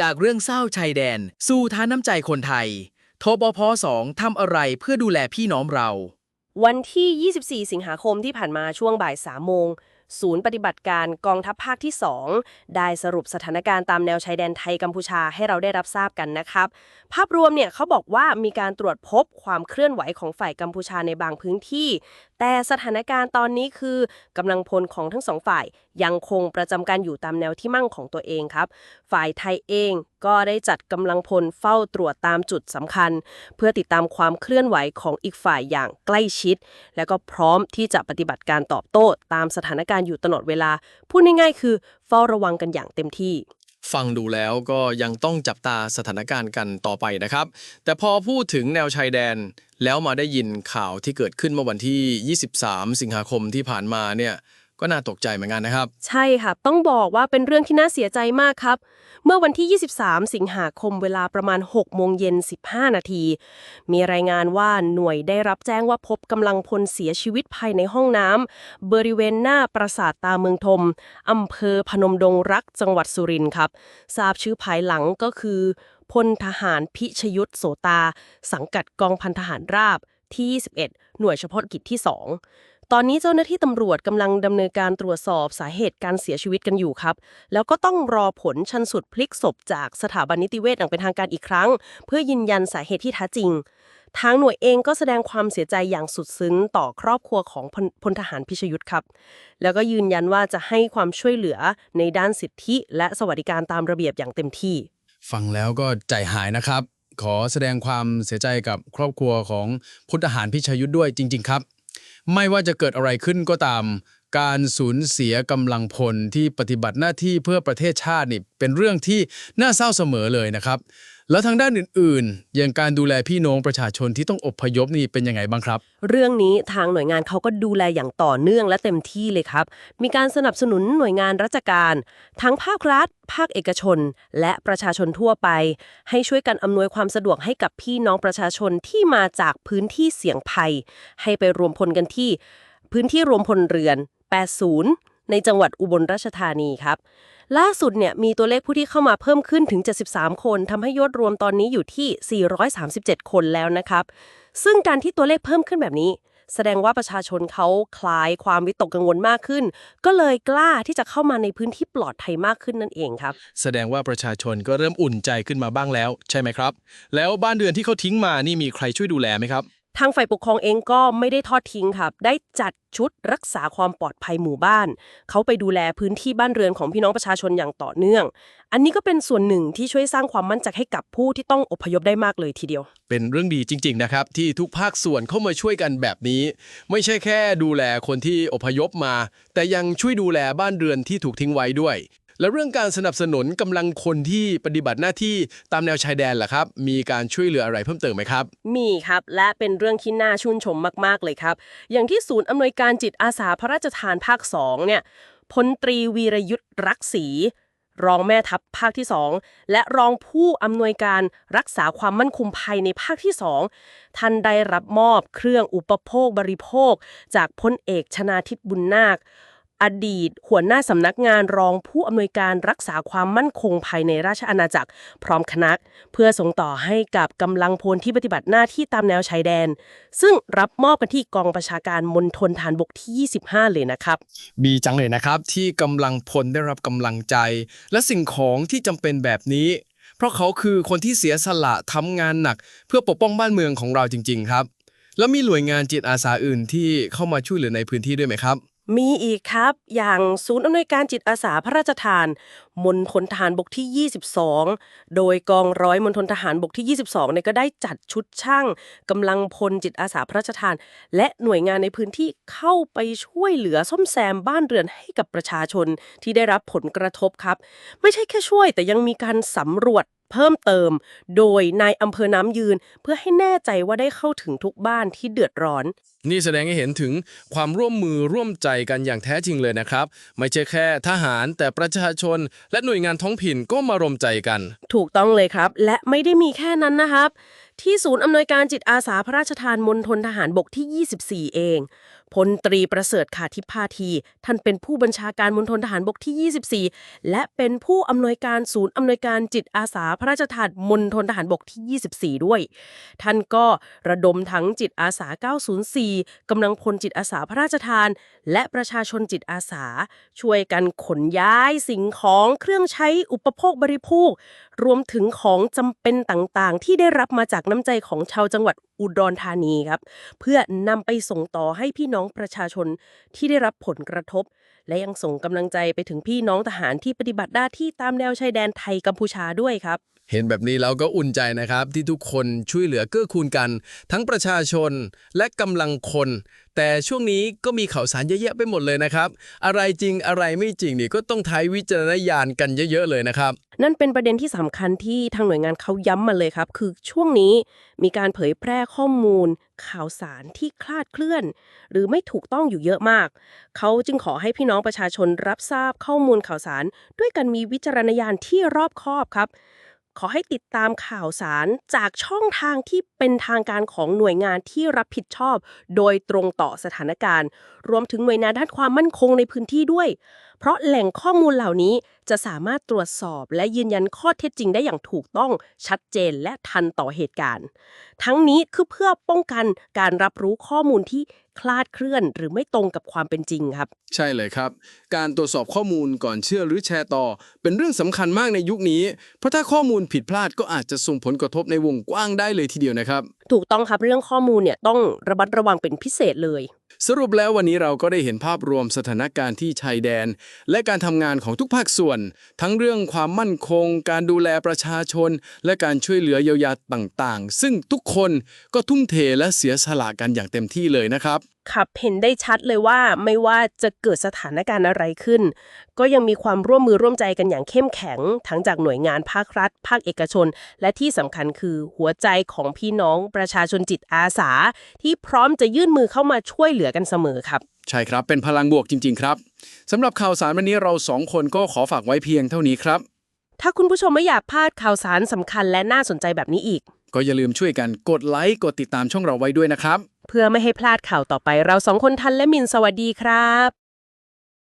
จากเรื่องเศร้าชายแดน สู่ทาน้ำใจคนไทย ทบพสองทำอะไรเพื่อดูแลพี่น้องเรา วันที่ 24 สิงหาคมที่ผ่านมาช่วงบ่าย3โมง ศูนย์ปฏิบัติการกองทัพภาคที่ 2 ได้สรุปสถานการณ์ตามแนวชายแดนไทยกัมพูชาให้เราได้รับทราบกันนะครับ ภาพรวมเนี่ยเขาบอกว่ามีการตรวจพบความเคลื่อนไหวของฝ่ายกัมพูชาในบางพื้นที่ แต่สถานการณ์ตอนนี้คือกำลังพลของทั้งสองฝ่าย ยังคงประจำการอยู่ตามแนวที่มั่งของตัวเองครับ ฝ่ายไทยเองก็ได้จัดกำลังพลเฝ้าตรวจตามจุดสำคัญ เพื่อติดตามความเคลื่อนไหวของอีกฝ่ายอย่างใกล้ชิด แล้วก็พร้อมที่จะปฏิบัติการตอบโต้ ตามสถานการณ์อยู่ตลอดเวลา พูดง่ายๆ คือเฝ้าระวังกันอย่างเต็มที่ ฟังดูแล้วก็ยังต้องจับตาสถานการณ์กันต่อไปนะครับ แต่พอพูดถึงแนวชายแดน แล้วมาได้ยินข่าวที่เกิดขึ้นเมื่อวันที่ 23 สิงหาคมที่ผ่านมาเนี่ย ก็น่าตกใจเหมือนกันนะครับ ใช่ค่ะ ต้องบอกว่าเป็นเรื่องที่น่าเสียใจมากครับ เมื่อวันที่ 23 สิงหาคมเวลาประมาณ 6 โมงเย็น 15 นาที มีรายงานว่าหน่วยได้รับแจ้งว่าพบกำลังพลเสียชีวิตภายในห้องน้ำบริเวณหน้าปราสาทตาเมืองทมอำเภอพนมดงรักจังหวัดสุรินทร์ครับทราบชื่อภายหลังก็คือพลทหารพิชยุทธโสตา สังกัดกองพันทหารราบที่ 21 หน่วยเฉพาะกิจที่ 2 ตอนนี้เจ้าหน้าที่ตำรวจกำลังดำเนินการตรวจสอบสาเหตุการเสียชีวิตกันอยู่ครับ แล้วก็ต้องรอผลชันสุดพลิกศพจากสถาบันนิติเวชอย่างเป็นทางการอีกครั้ง เพื่อยืนยันสาเหตุที่แท้จริง ทางหน่วยเองก็แสดงความเสียใจอย่างสุดซึ้งต่อครอบครัวของพลพลทหารพิชยุทธครับ แล้วก็ยืนยันว่าจะให้ความช่วยเหลือในด้านสิทธิ และสวัสดิการตามระเบียบอย่างเต็มที่ ฟังแล้วก็ใจหายนะครับ ขอแสดงความเสียใจกับครอบครัวของพลทหารพิชยุทธ์ด้วยจริง ๆ ครับ ไม่ว่าจะเกิดอะไรขึ้นก็ตาม การสูญเสียกำลังพลที่ปฏิบัติหน้าที่เพื่อประเทศชาตินี่เป็นเรื่องที่น่าเศร้าเสมอเลยนะครับ แล้วทางด้านอื่นๆ อย่างการดูแลพี่น้องประชาชนที่ต้องอพยพนี่เป็นยังไงบ้างครับ เรื่องนี้ทางหน่วยงานเขาก็ดูแลอย่างต่อเนื่องและเต็มที่เลยครับ มีการสนับสนุนหน่วยงานราชการ ทั้งภาครัฐ ภาคเอกชน และประชาชนทั่วไป ให้ช่วยกันอำนวยความสะดวกให้กับพี่น้องประชาชนที่มาจากพื้นที่เสี่ยงภัย ให้ไปรวมพลกันที่ พื้นที่รวมพลเรือน 80 ในจังหวัดอุบลราชธานีครับ ล่าสุดเนี่ยมีตัวเลขผู้ที่เข้ามาเพิ่มขึ้นถึง 73 คนทำให้ยอดรวมตอนนี้อยู่ที่ 437 คนแล้วนะครับ ซึ่งการที่ตัวเลขเพิ่มขึ้นแบบนี้ แสดงว่าประชาชนเขาคลายความวิตกกังวลมากขึ้น ก็เลยกล้าที่จะเข้ามาในพื้นที่ปลอดภัยมากขึ้นนั่นเองครับ แสดงว่าประชาชนก็เริ่มอุ่นใจขึ้นมาบ้างแล้ว ใช่ไหมครับ แล้วบ้านเรือนที่เขาทิ้งมานี่มีใครช่วยดูแลไหมครับ ทางฝ่ายปกครองเองก็ไม่ได้ทอดทิ้งครับได้จัดชุดรักษาความปลอดภัยหมู่บ้าน เขาไปดูแลพื้นที่บ้านเรือนของพี่น้องประชาชนอย่างต่อเนื่อง อันนี้ก็เป็นส่วนหนึ่งที่ช่วยสร้างความมั่นใจให้กับผู้ที่ต้องอพยพได้มากเลยทีเดียว เป็นเรื่องดีจริง ๆ นะครับ ที่ทุกภาคส่วนเข้ามาช่วยกันแบบนี้ ไม่ใช่แค่ดูแลคนที่อพยพมา แต่ยังช่วยดูแลบ้านเรือนที่ถูกทิ้งไว้ด้วย และเรื่องการสนับสนุนกำลังคนที่ปฏิบัติหน้าที่ตามแนวชายแดนล่ะครับ มีการช่วยเหลืออะไรเพิ่มเติมไหมครับ มีครับ และเป็นเรื่องที่น่าชื่นชมมาก ๆ เลยครับ อย่างที่ศูนย์อำนวยการจิตอาสาพระราชทานภาค2เนี่ยพลตรีวีรยุทธ์รักศรีรองแม่ทัพภาคที่ 2 และรองผู้อำนวยการรักษาความมั่นคงภายในภาคที่ 2 ท่านได้รับมอบเครื่องอุปโภคบริโภค จากพลเอกชนาทิพย์บุญนาค อดีต หัวหน้าสำนักงานรองผู้อำนวยการรักษาความมั่นคงภายในราชอาณาจักร พร้อมคณะ เพื่อส่งต่อให้กับกำลังพลที่ปฏิบัติหน้าที่ตามแนวชายแดน ซึ่งรับมอบกันที่กองประชาการมณฑลฐานบกที่ 25 เลยนะครับมีจังเลยนะครับที่กำลังพลได้รับกำลังใจ และสิ่งของที่จำเป็นแบบนี้ เพราะเขาคือคนที่เสียสละทำงานหนัก เพื่อปกป้องบ้านเมืองของเราจริง ๆ ครับ แล้วมีหน่วยงานจิตอาสาอื่นที่เข้ามาช่วยเหลือในพื้นที่ด้วยไหมครับ มีอีกครับ อย่างศูนย์อำนวยการจิตอาสาพระราชทาน มณฑลทหารบกที่ 22 โดยกองร้อยมณฑลทหารบกที่ 22เนี่ยก็ได้จัดชุดช่างกำลังพลจิตอาสาพระราชทาน และหน่วยงานในพื้นที่เข้าไปช่วยเหลือซ่อมแซมบ้านเรือนให้กับประชาชนที่ได้รับผลกระทบครับ ไม่ใช่แค่ช่วยแต่ยังมีการสำรวจ เพิ่มเติม โดยนายอำเภอน้ำยืน เพื่อให้แน่ใจว่าได้เข้าถึงทุกบ้านที่เดือดร้อน นี่แสดงให้เห็นถึงความร่วมมือร่วมใจกันอย่างแท้จริงเลยนะครับ ไม่ใช่แค่ทหารแต่ประชาชน และหน่วยงานท้องถิ่นก็มารวมใจกัน ถูกต้องเลยครับ และไม่ได้มีแค่นั้นนะครับ ที่ศูนย์อำนวยการจิตอาสาพระราชทานมณฑลทหารบกที่ 24 เองพลตรีประเสริฐขาทิพาที ท่านเป็นผู้บัญชาการมณฑลทหารบกที่ 24 และเป็นผู้อำนวยการศูนย์อำนวยการจิตอาสาพระราชทานมณฑลทหารบกที่ 24 ด้วย ท่านก็ระดมทั้งจิตอาสา 904 กำลังพลจิตอาสาพระราชทาน และประชาชนจิตอาสา ช่วยกันขนย้ายสิ่งของเครื่องใช้อุปโภคบริโภค รวมถึงของจำเป็นต่างๆ ที่ได้รับมาจากน้ำใจของชาวจังหวัดอุดรธานีครับ เพื่อนำไปส่งต่อให้พี่น้องประชาชนที่ได้รับผลกระทบ และยังส่งกำลังใจไปถึงพี่น้องทหารที่ปฏิบัติหน้าที่ตามแนวชายแดนไทยกัมพูชาด้วยครับ เห็นแบบนี้แล้วก็อุ่นใจนะครับ ที่ทุกคนช่วยเหลือเกื้อกูลกัน ทั้งประชาชนและกำลังคน แต่ช่วงนี้ก็มีข่าวสารเยอะแยะไปหมดเลยนะครับ อะไรจริงอะไรไม่จริงนี่ก็ต้องใช้วิจารณญาณกันเยอะๆเลยนะครับ นั่นเป็นประเด็นที่สำคัญที่ทางหน่วยงานเขาย้ำมาเลยครับ คือช่วงนี้มีการเผยแพร่ข้อมูล ข่าวสารที่คลาดเคลื่อน หรือไม่ถูกต้องอยู่เยอะมาก เขาจึงขอให้พี่น้องประชาชนรับทราบข้อมูลข่าวสาร ด้วยกันมีวิจารณญาณที่รอบคอบครับ ขอให้ติดตามข่าวสารจากช่องทางที่เป็นทางการของหน่วยงานที่รับผิดชอบ โดยตรงต่อสถานการณ์ รวมถึงหน่วยงานด้านความมั่นคงในพื้นที่ด้วย เพราะแหล่งข้อมูลเหล่านี้จะสามารถตรวจสอบและยืนยันข้อเท็จจริงได้อย่างถูกต้องชัดเจนและทันต่อเหตุการณ์ ทั้งนี้คือเพื่อป้องกันการรับรู้ข้อมูลที่คลาดเคลื่อนหรือไม่ตรงกับความเป็นจริงครับ ใช่เลยครับ การตรวจสอบข้อมูลก่อนเชื่อหรือแชร์ต่อ เป็นเรื่องสำคัญมากในยุคนี้ เพราะถ้าข้อมูลผิดพลาดก็อาจจะส่งผลกระทบในวงกว้างได้เลยทีเดียวนะครับ ถูกต้องครับเรื่องข้อมูลเนี่ยต้องระมัดระวังเป็นพิเศษเลย สรุปแล้ววันนี้เราก็ได้เห็นภาพรวมสถานการณ์ที่ชายแดน และการทำงานของทุกภาคส่วน ทั้งเรื่องความมั่นคง การดูแลประชาชน และการช่วยเหลือเยียวยาต่างๆ ซึ่งทุกคนก็ทุ่มเทและเสียสละกันอย่างเต็มที่เลยนะครับ ขับเห็นได้ชัดเลยว่าไม่ว่าจะเกิดสถานการณ์อะไรขึ้น ก็ยังมีความร่วมมือร่วมใจกันอย่างเข้มแข็ง ทั้งจากหน่วยงานภาครัฐ ภาคเอกชน และที่สำคัญคือหัวใจของพี่น้องประชาชนจิตอาสา ที่พร้อมจะยื่นมือเข้ามาช่วยเหลือกันเสมอครับ ใช่ครับ เป็นพลังบวกจริง ๆ ครับสำหรับข่าวสารวันนี้เราสองคนก็ขอฝากไว้เพียงเท่านี้ครับถ้าคุณผู้ชมไม่อยากพลาดข่าวสารสำคัญและน่าสนใจแบบนี้อีก ก็อย่าลืมช่วยกันกดไลค์ กดติดตามช่องเราไว้ด้วยนะครับ เพื่อไม่ให้พลาดข่าวต่อไปเราสองคนทันและมินสวัสดีครับ